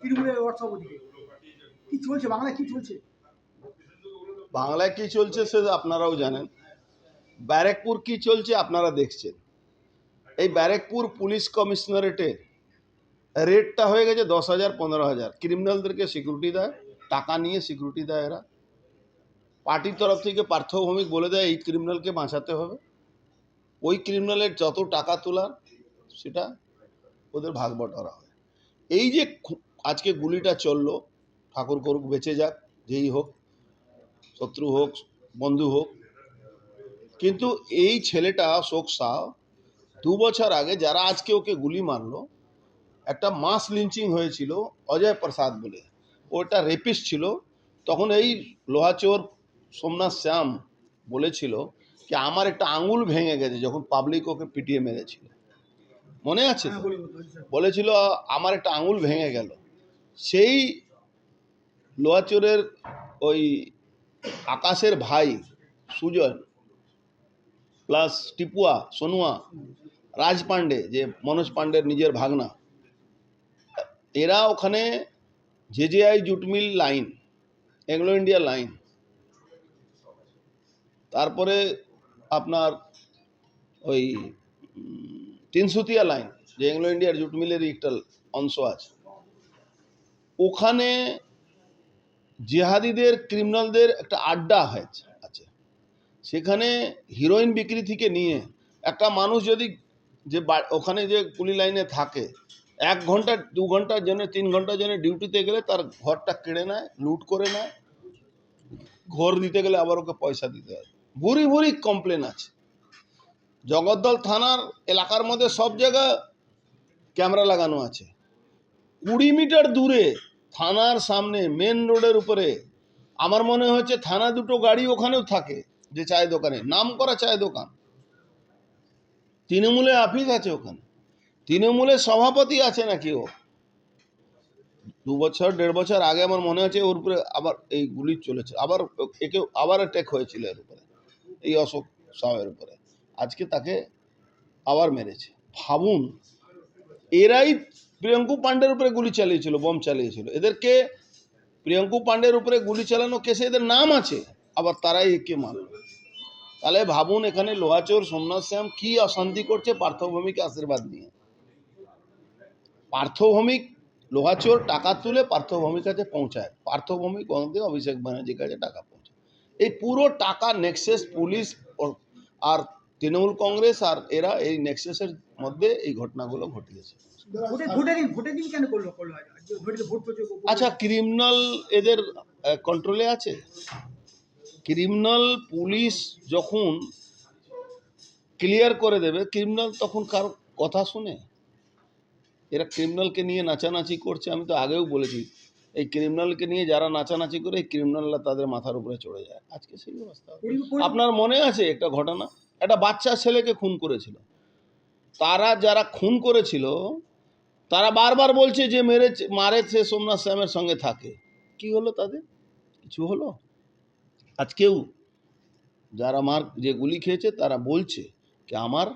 তৃণমূলের কি চলছে? বাংলায় কি চলছে? বাংলায় কি চলছে সে আপনারাও জানেন। ব্যারেকপুর কি চলছে আপনারা দেখছেন। এই ব্যারেকপুর পুলিশ কমিশনারেটের রেটটা হয়ে গেছে দশ হাজার, পনেরো হাজার। ক্রিমিনালদেরকে সিকিউরিটি দেয়, টাকা নিয়ে সিকিউরিটি দেয় এরা। পার্টির তরফ থেকে পার্থভৌমিক বলে দেয়, এই ক্রিমিনালকে বাঁচাতে হবে। ওই ক্রিমিনালের যত টাকা তোলার, সেটা ওদের ভাগ বটরা হয়। এই যে আজকে গুলিটা চলল, ঠাকুর করুক বেঁচে যাক, যেই হোক, শত্রু হোক, বন্ধু হোক। কিন্তু এই ছেলেটা শোক শাহ দু বছর আগে যারা আজকে ওকে গুলি মারলো, একটা মাস লিঞ্চিং হয়েছিল অজয় প্রসাদ বলে। ওটা রেপিস্ট ছিল। তখন এই লোহাচোর সোমনাথ শ্যাম বলেছিল যে, আমার একটা আঙুল ভেঙে গেছে। যখন পাবলিক ওকে পিটিয়ে মেরেছিল। মনে আছে? হ্যাঁ। বলেছিল আমার একটা আঙুল ভেঙে গেল সেই লোহাচোরের ওই আকাশের ভাই সুজন প্লাস টিপুয়া সোনুয়া রাজ পান্ডে যে মনোজ পান্ডের নিজের ভাগনা এরা ওখানে JJI jute mill line Anglo India line তারপরে আপনার ওই তিনসুতিয়া লাইন, যে এংলো ইন্ডিয়ার জুট মিলেরই একটা অংশ আছে। ওখানে জেহাদিদের, ক্রিমিনালদের একটা আড্ডা হয়েছে, আছে। সেখানে হিরোইন বিক্রি থেকে নিয়ে একটা মানুষ যদি যে ওখানে যে পুলি লাইনে থাকে, এক ঘণ্টা, দু ঘণ্টার জন্য তিন ঘণ্টার জন্য ডিউটিতে গেলে তার ঘরটা কেড়ে নেয়, লুট করে নেয়। ঘর দিতে গেলে আবার ওকে পয়সা দিতে হয়। বুড়ি ভুরি কমপ্লেন আছে। জগদ্দল থানার এলাকার মধ্যে সব জায়গা ক্যামেরা লাগানো আছে। কুড়ি মিটার দূরে থানার সামনে মেন রোডের উপরে আমার মনে হচ্ছে থানা দুটো গাড়ি ওখানেও থাকে যে চায়ের দোকানে। নাম করা চায়ের দোকান। তৃণমূলে অফিস আছে ওখানে। তৃণমূলের সভাপতি আছে নাকি ও? দু বছর, দেড় বছর আগে আমার মনে হচ্ছে ওর উপরে আবার এই গুলি চলেছে। আবার একে, আবার অ্যাটাক হয়েছিল এর উপরে। এই অশোক সাহের উপরে। আজকে তাকে আবার মেরেছে। ভাবুন, এরাই প্রিয়ঙ্কু পাণ্ডের উপরে গুলি চালিয়েছিল, বম চালিয়েছিল। এদেরকে প্রিয়ঙ্কু পাণ্ডের উপরে গুলি চালানো কেসে এদের নাম আছে, আবার তারাই একে মারল। তাহলে ভাবুন, এখানে লোহাচোর, সোমনাথ শ্যাম কি অশান্তি করছে পার্থভৌমিকে আশীর্বাদ নিয়ে। পার্থভৌমিক, লোহাচোর টাকা তুলে পার্থভৌমিক কাছে পৌঁছায়। পার্থভৌমিক কোনোদিন অভিষেক ব্যানার্জির কাছে টাকা পৌঁছায়। এই পুরো টাকা নেক্সেস পুলিশ আর তৃণমূল কংগ্রেস আর এরা এই নেক্সেসের মধ্যে এই ঘটনাগুলো ঘটিয়েছে। আচ্ছা ক্রিমিনাল এদের কন্ট্রোলে আছে? ক্রিমিনাল পুলিশ যখন ক্লিয়ার করে দেবে ক্রিমিনাল তখন কার কথা শুনে? এরা ক্রিমিনালকে নিয়ে নাচানাচি করছে আমি তো আগেও বলেছি এই ক্রিমিনালকে নিয়ে যারা নাচানাচি করে এই ক্রিমিনালরা তাদের মাথার উপরে চড়ে যায়। আজকে সেই অবস্থা। আপনার মনে আছে একটা ঘটনা? একটা বাচ্চা ছেলেকে খুন করেছিল। তারা যারা খুন করেছিল, তারা বারবার বলছে যে মেরে মারেছে সোমনাথ শ্যামের সঙ্গে থাকে। কি হলো তাদের? কিছু হলো? আজকেও যারা মার, যে গুলি খেয়েছে, তারা বলছে যে আমার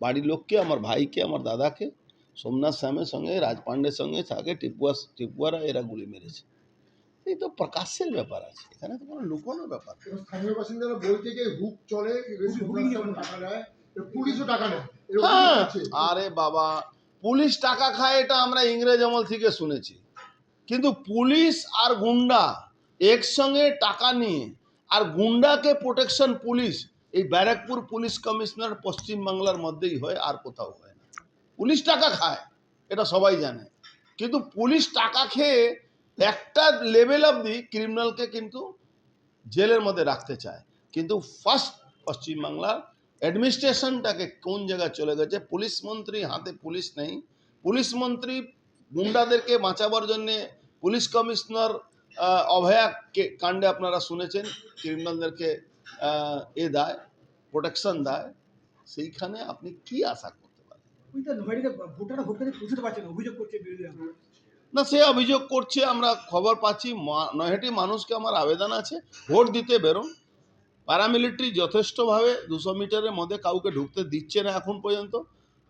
বাড়ির লোককে, আমার ভাইকে, আমার দাদাকে সোমনাথ শ্যামের সঙ্গে, রাজপাণ্ডের সঙ্গে থাকে টিপুয়া টিপুয়ারা এরা গুলি মেরেছে। এই তো প্রকাশ্যের ব্যাপার আছে এখানে তো কোনো লুকোনোর ব্যাপার স্থানীয় বাসিন্দারা বলছে যে হুক চলে পুলিশও টাকা নেয় হ্যাঁ আরে বাবা পুলিশ টাকা খায় এটা আমরা ইংরেজ আমল থেকে শুনেছি। কিন্তু পুলিশ আর গুন্ডা একসঙ্গে টাকা নিয়ে আর গুন্ডাকে প্রোটেকশন পুলিশ এই ব্যারাকপুর পুলিশ কমিশনার পশ্চিম বাংলার মধ্যেই হয় আর কোথাও হয় না। পুলিশ টাকা খায় এটা সবাই জানে। কিন্তু পুলিশ টাকা খেয়ে একটা লেভেল অবধি ক্রিমিনালকে কিন্তু জেলের মধ্যে রাখতে চায়। কিন্তু ফার্স্ট পশ্চিমবাংলার অ্যাডমিনিস্ট্রেশনটাকে কোন জায়গায় চলে গেছে? পুলিশ মন্ত্রী হাতে পুলিশ নেই। পুলিশ মন্ত্রী গুন্ডাদেরকে বাঁচাবার জন্যে পুলিশ কমিশনার অভয়া কাণ্ডে আপনারা শুনেছেন ক্রিমিনালদেরকে এ দেয় প্রোটেকশন দেয়। সেইখানে আপনি কি আশা করতে পারেন? না, সে অভিযোগ করছে, আমরা খবর পাচ্ছি নৈহাটি মানুষকে আমার আবেদন আছে, ভোট দিতে বেরোন। প্যারামিলিটারি যথেষ্টভাবে দুশো মিটারের মধ্যে কাউকে ঢুকতে দিচ্ছে না এখন পর্যন্ত।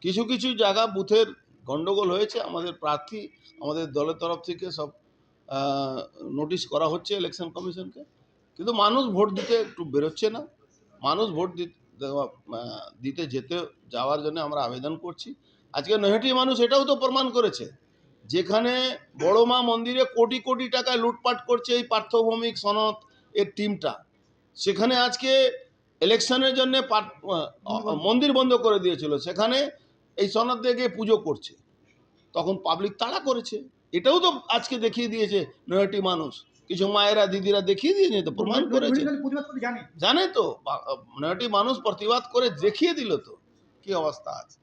কিছু কিছু জায়গা বুথের গন্ডগোল হয়েছে, আমাদের প্রার্থী, আমাদের দলের তরফ থেকে সব নোটিশ করা হচ্ছে ইলেকশন কমিশনকে কিন্তু মানুষ ভোট দিতে একটু বেরোচ্ছে না। মানুষ ভোট দিতে দিতে যেতে, যাওয়ার জন্য আমরা আবেদন করছি। আজকে নৈহাটি মানুষ এটাও তো প্রমাণ করেছে। যেখানে বড় মা মন্দিরে কোটি কোটি টাকা লুটপাট করছে এই পার্থভৌমিক সনদ এর টিমটা। সেখানে আজকে ইলেকশনের জন্য মন্দির বন্ধ করে দিয়েছিল। সেখানে এই সনদ দিয়ে গিয়ে পুজো করছে। তখন পাবলিক তাড়া করেছে। এটাও তো আজকে দেখিয়ে দিয়েছে নয়টি মানুষ। কিছু মায়েরা দিদিরা দেখিয়ে দিয়েছে তো প্রমাণ করেছে। জানে তো নয়টি মানুষ প্রতিবাদ করে দেখিয়ে দিল তো। কি অবস্থা আছে?